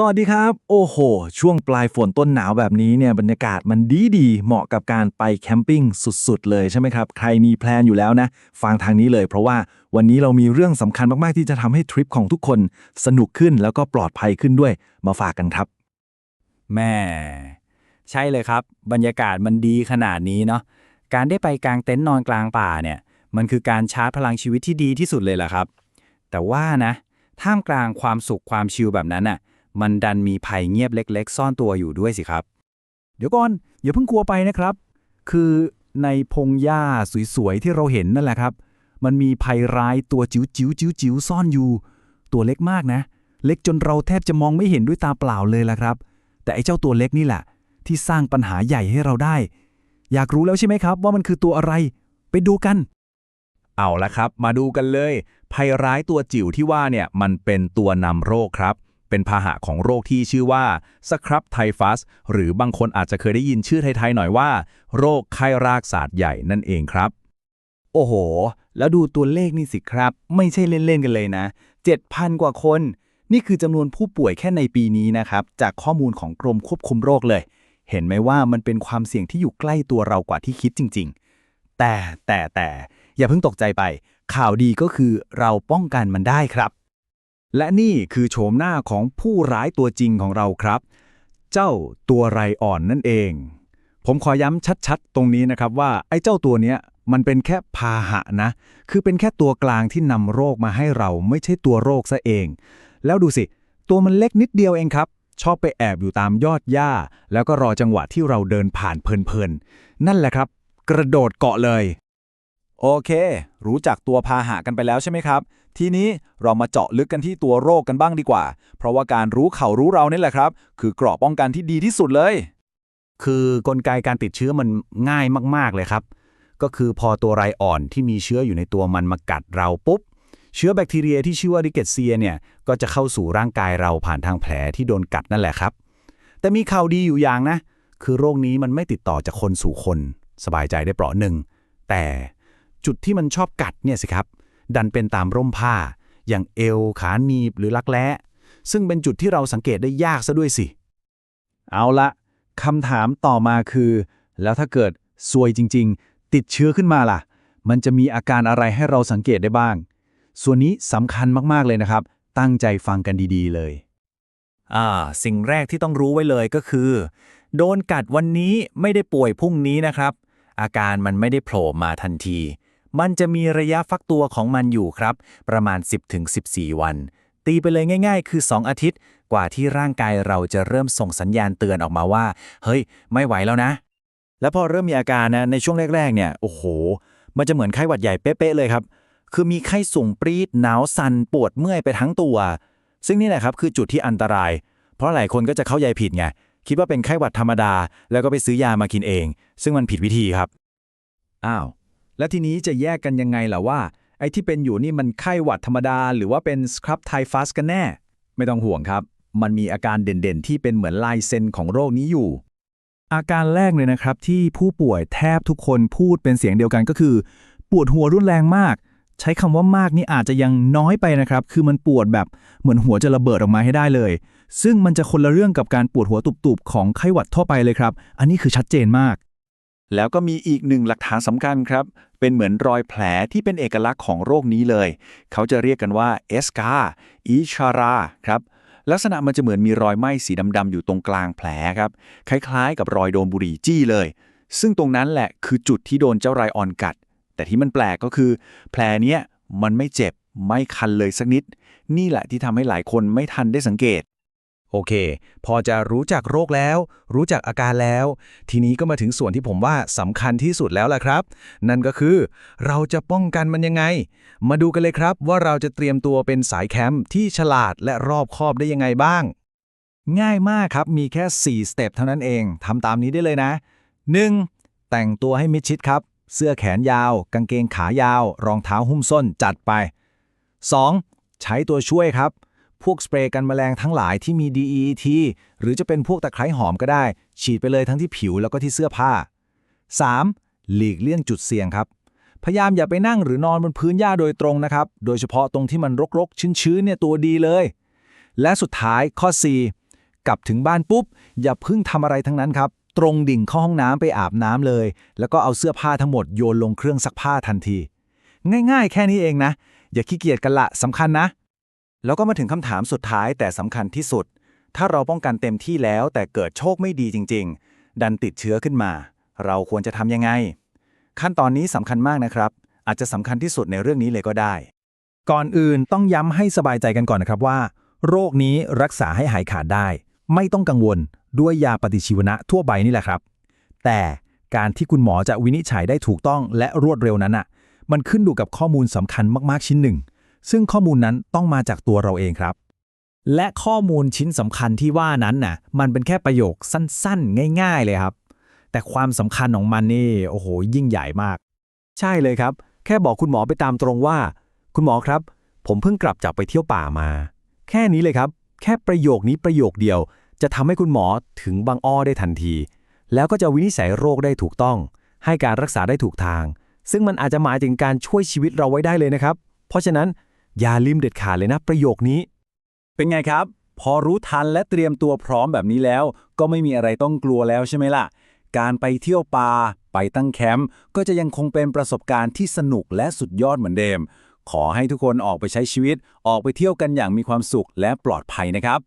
สวัสดีครับ โอ้โห ช่วงปลายฝนต้นหนาวแบบนี้เนี่ยบรรยากาศมันดีดีเหมาะกับการไปแคมปิ้งสุดๆ เลยใช่ไหมครับ ใครมีแพลนอยู่แล้วนะ ฟังทางนี้เลยเพราะว่าวันนี้เรามีเรื่องสำคัญมากๆ ที่จะทำให้ทริปของทุกคนสนุกขึ้นแล้วก็ปลอดภัยขึ้นด้วยมาฝากกันครับ แม่ ใช่เลยครับ บรรยากาศมันดีขนาดนี้เนาะการได้ไปกางเต็นท์นอนกลางป่าเนี่ย มันคือการชาร์จพลังชีวิตที่ดีที่สุดเลยล่ะครับ แต่ว่านะ ท่ามกลางความสุขความชิลแบบนั้นน่ะ มันดันมีภัยเงียบเล็ก ๆ ซ่อนตัวอยู่ด้วยสิครับ เดี๋ยวก่อนอย่าเพิ่งกลัวไปนะครับ คือในพงหญ้าสวยๆที่เราเห็นนั่นแหละครับ มันมีภัยร้ายตัวจิ๋วจิ๋วจิ๋วจิ๋วซ่อนอยู่ ตัวเล็กมากนะ เล็กจนเราแทบจะมองไม่เห็นด้วยตาเปล่าเลยล่ะครับ แต่ไอ้เจ้าตัวเล็กนี่แหละ ที่สร้างปัญหาใหญ่ให้เราได้ อยากรู้แล้วใช่ไหมครับ ว่ามันคือตัวอะไร ไปดูกัน เอาละครับ มาดูกันเลย ภัยร้ายตัวจิ๋วที่ว่าเนี่ยมันเป็นตัวนำโรคครับ เป็นพาหะของโรคที่ชื่อว่าสครับไทฟัส หรือบางคนอาจจะเคยได้ยินชื่อไทยๆหน่อยว่า โรคไข้รากศาสตร์ใหญ่นั่นเองครับ โอ้โห แล้วดูตัวเลขนี่สิครับ ไม่ใช่เล่น ๆ กันเลยนะ 7,000 กว่าคน นี่คือจำนวนผู้ป่วยแค่ในปีนี้นะครับ จากข้อมูลของกรมควบคุมโรคเลย เห็นไหมว่ามันเป็นความเสี่ยงที่อยู่ใกล้ตัวเรากว่าที่คิดจริง ๆ แต่แต่แต่อย่าเพิ่งตกใจไป ข่าวดีก็คือเราป้องกันมันได้ครับ และนี่คือโฉมหน้าของผู้ร้ายตัวจริงของเราครับ เจ้าตัวไรอ่อนนั่นเอง ผมขอย้ำชัดๆ ตรงนี้นะครับว่าไอ้เจ้าตัวเนี้ยมันเป็นแค่พาหะนะ คือเป็นแค่ตัวกลางที่นำโรคมาให้เราไม่ใช่ตัวโรคซะเอง แล้วดูสิ ตัวมันเล็กนิดเดียวเองครับ ชอบไปแอบอยู่ตามยอดหญ้า แล้วก็รอจังหวะที่เราเดินผ่านเพลินๆ นั่นแหละครับ กระโดดเกาะเลย โอเค รู้จักตัวพาหะกันไปแล้วใช่ไหมครับ ทีนี้เรามาเจาะลึกกันที่ตัวโรคกันบ้างดีกว่า เพราะว่าการรู้เขารู้เรานี่แหละครับ คือเกราะป้องกันที่ดีที่สุดเลย คือกลไกการติดเชื้อมันง่ายมากๆเลยครับ ก็คือพอตัวไรอ่อนที่มีเชื้ออยู่ในตัวมันมากัดเราปุ๊บ เชื้อแบคทีเรียที่ชื่อว่าริเกตเซียเนี่ยก็จะเข้าสู่ร่างกายเราผ่านทางแผลที่โดนกัดนั่นแหละครับ แต่มีข่าวดีอยู่อย่างนะ คือโรคนี้มันไม่ติดต่อจากคนสู่คน สบายใจได้เปราะหนึ่งแต่จุดที่มันชอบกัดเนี่ยสิครับ ดันเป็นตามร่มผ้า อย่างเอว ขาหนีบหรือลักแร้ซึ่งเป็นจุดที่เราสังเกตได้ยากซะด้วยสิ เอาละคำถามต่อมาคือ แล้วถ้าเกิดซวยจริง ๆ ติดเชื้อขึ้นมาล่ะ มันจะมีอาการอะไรให้เราสังเกตได้บ้าง ส่วนนี้สำคัญมากๆเลยนะครับ ตั้งใจฟังกันดีๆ เลยอ่าสิ่งแรกที่ต้องรู้ไว้เลยก็คือ โดนกัดวันนี้ไม่ได้ป่วยพรุ่งนี้นะครับ อาการมันไม่ได้โผล่มาทันที มันจะมีระยะฟักตัวของมันอยู่ครับ ประมาณ 10-14 วัน ตีไปเลยง่าย ๆ คือ 2 อาทิตย์ กว่าที่ร่างกายเราจะเริ่มส่งสัญญาณเตือนออกมาว่า เฮ้ย ไม่ไหวแล้วนะ แล้วพอเริ่มมีอาการนะในช่วงแรก ๆ เนี่ยโอ้โห มันจะเหมือนไข้หวัดใหญ่เป๊ะๆเลยครับ คือมีไข้สูงปรีดหนาวสั่นปวดเมื่อยไปทั้งตัว ซึ่งนี่แหละครับคือจุดที่อันตราย เพราะหลายคนก็จะเข้าใจผิดไงคิดว่าเป็นไข้หวัดธรรมดา แล้วก็ไปซื้อยามากินเอง ซึ่งมันผิดวิธีครับอ้าว แล้วทีนี้จะแยกกันยังไงล่ะว่า ไอ้ที่เป็นอยู่นี่มันไข้หวัดธรรมดา หรือว่าเป็นสครับไทฟัสกันแน่ ไม่ต้องห่วงครับ มันมีอาการเด่นๆ ที่เป็นเหมือนลายเซ็นของโรคนี้อยู่ อาการแรกเลยนะครับ ที่ผู้ป่วยแทบทุกคนพูดเป็นเสียงเดียวกันก็คือ ปวดหัวรุนแรงมาก ใช้คำว่ามากนี่อาจจะยังน้อยไปนะครับ คือมันปวดแบบเหมือนหัวจะระเบิดออกมาให้ได้เลย ซึ่งมันจะคนละเรื่องกับการปวดหัวตุบๆของไข้หวัดทั่วไปเลยครับ อันนี้คือชัดเจนมากแล้วก็มีอีกหนึ่งหลักฐานสำคัญครับ เป็นเหมือนรอยแผลที่เป็นเอกลักษณ์ของโรคนี้เลย เขาจะเรียกกันว่าเอสกาอิชาราครับลักษณะมันจะเหมือนมีรอยไหม้สีดำๆอยู่ตรงกลางแผลครับ คล้ายๆ กับรอยโดนบุหรี่จี้เลย ซึ่งตรงนั้นแหละคือจุดที่โดนเจ้าไรออนกัด แต่ที่มันแปลกก็คือ แผลเนี้ยมันไม่เจ็บไม่คันเลยสักนิด นี่แหละที่ทำให้หลายคนไม่ทันได้สังเกต โอเค พอจะรู้จักโรคแล้ว รู้จักอาการแล้ว ทีนี้ก็มาถึงส่วนที่ผมว่าสำคัญที่สุดแล้วล่ะครับ นั่นก็คือ เราจะป้องกันมันยังไง มาดูกันเลยครับว่าเราจะเตรียมตัวเป็นสายแคมป์ที่ฉลาดและรอบคอบได้ยังไงบ้าง ง่ายมากครับ มีแค่4สเต็ปเท่านั้นเองทำตามนี้ได้เลยนะ 1. แต่งตัวให้มิดชิดครับ เสื้อแขนยาว กางเกงขายาว รองเท้าหุ้มส้นจัดไป 2. ใช้ตัวช่วยครับ พวกสเปรย์กันแมลงทั้งหลายที่มี DEET หรือจะเป็นพวกตะไคร้หอมก็ได้ ฉีดไปเลยทั้งที่ผิวแล้วก็ที่เสื้อผ้า 3. หลีกเลี่ยงจุดเสี่ยงครับ พยายามอย่าไปนั่งหรือนอนบนพื้นหญ้าโดยตรงนะครับ โดยเฉพาะตรงที่มันรกๆ ชื้นๆเนี่ยตัวดีเลย และสุดท้ายข้อกลับถึงบ้านปุ๊บ อย่าเพิ่งทำอะไรทั้งนั้นครับ ตรงดิ่งเข้าห้องน้ำไปอาบน้ำเลย แล้วก็เอาเสื้อผ้าทั้งหมดโยนลงเครื่องซักผ้าทันที ง่าย ๆ แค่นี้เองนะ อย่าขี้เกียจกันละสำคัญนะ แล้วก็มาถึงคำถามสุดท้ายแต่สำคัญที่สุด ถ้าเราป้องกันเต็มที่แล้วแต่เกิดโชคไม่ดีจริง ๆ ดันติดเชื้อขึ้นมา เราควรจะทำยังไง ขั้นตอนนี้สำคัญมากนะครับ อาจจะสำคัญที่สุดในเรื่องนี้เลยก็ได้ ก่อนอื่นต้องย้ำให้สบายใจกันก่อนนะครับว่า โรคนี้รักษาให้หายขาดได้ ไม่ต้องกังวลด้วยยาปฏิชีวนะทั่วไปนี่แหละครับ แต่การที่คุณหมอจะวินิจฉัยได้ถูกต้องและรวดเร็วนั้นอะ มันขึ้นอยู่กับข้อมูลสำคัญมากๆชิ้นหนึ่ง ซึ่งข้อมูลนั้นต้องมาจากตัวเราเองครับ และข้อมูลชิ้นสำคัญที่ว่านั้นน่ะ มันเป็นแค่ประโยคสั้นๆ ง่าย ๆ เลยครับ แต่ความสำคัญของมันนี่ โอ้โห ยิ่งใหญ่มาก ใช่เลยครับ แค่บอกคุณหมอไปตามตรงว่า คุณหมอครับ ผมเพิ่งกลับจากไปเที่ยวป่ามา แค่นี้เลยครับ แค่ประโยคนี้ประโยคเดียว จะทำให้คุณหมอถึงบางอ้อได้ทันที แล้วก็จะวินิจฉัยโรคได้ถูกต้อง ให้การรักษาได้ถูกทาง ซึ่งมันอาจจะหมายถึงการช่วยชีวิตเราไว้ได้เลยนะครับ เพราะฉะนั้น อย่าลืมเด็ดขาดเลยนะประโยคนี้ เป็นไงครับ พอรู้ทันและเตรียมตัวพร้อมแบบนี้แล้ว ก็ไม่มีอะไรต้องกลัวแล้วใช่ไหมล่ะ การไปเที่ยวป่าไปตั้งแคมป์ก็จะยังคงเป็นประสบการณ์ที่สนุกและสุดยอดเหมือนเดิม ขอให้ทุกคนออกไปใช้ชีวิต ออกไปเที่ยวกันอย่างมีความสุขและปลอดภัยนะครับ